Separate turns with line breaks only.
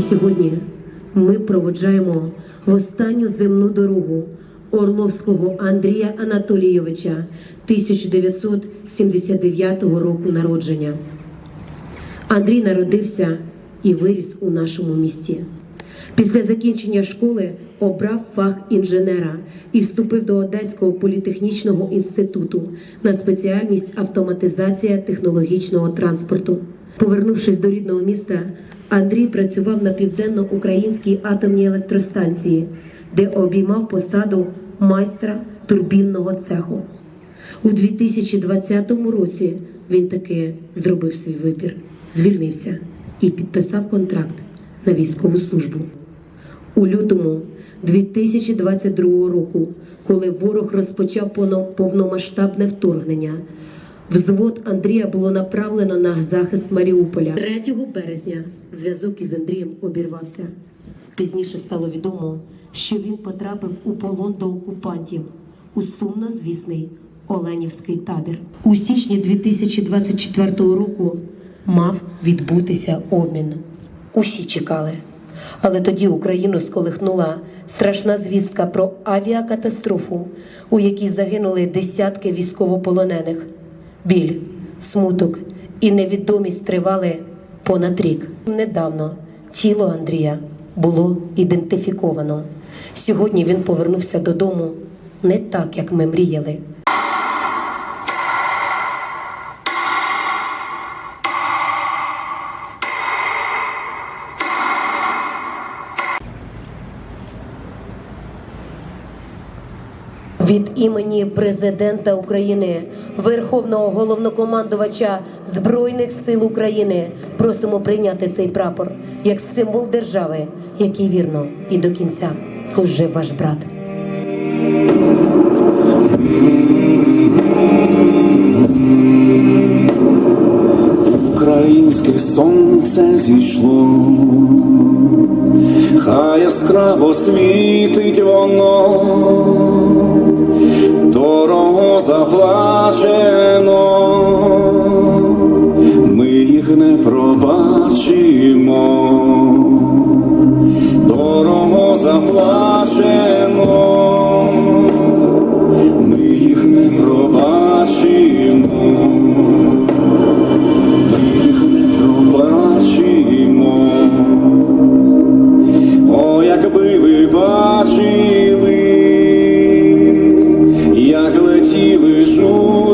сьогодні ми проводжаємо в останню земну дорогу Орловського Андрія Анатолійовича 1979 року народження. Андрій народився і виріс у нашому місті. Після закінчення школи обрав фах інженера і вступив до Одеського політехнічного інституту на спеціальність автоматизація технологічного транспорту. Повернувшись до рідного міста, Андрій працював на південно-українській атомній електростанції, де обіймав посаду майстра турбінного цеху. У 2020 році він таки зробив свій вибір, звільнився і підписав контракт на військову службу. У лютому 2022 року, коли ворог розпочав повномасштабне вторгнення, взвод Андрія було направлено на захист Маріуполя. 3 березня зв'язок із Андрієм обірвався. Пізніше стало відомо, що він потрапив у полон до окупантів у сумнозвісний Оленівський табір. У січні 2024 року мав відбутися обмін. Усі чекали. Але тоді Україну сколихнула страшна звістка про авіакатастрофу, у якій загинули десятки військовополонених. Біль, смуток і невідомість тривали понад рік. Недавно тіло Андрія було ідентифіковано. Сьогодні він повернувся додому не так, як ми мріяли. Від імені президента України, Верховного головнокомандувача Збройних сил України просимо прийняти цей прапор як символ держави, який вірно і до кінця служив ваш брат.
Українське сонце зійшло, хай яскраво світить воно, дорого ми їх не пробачимо, дорого заплачено, soul.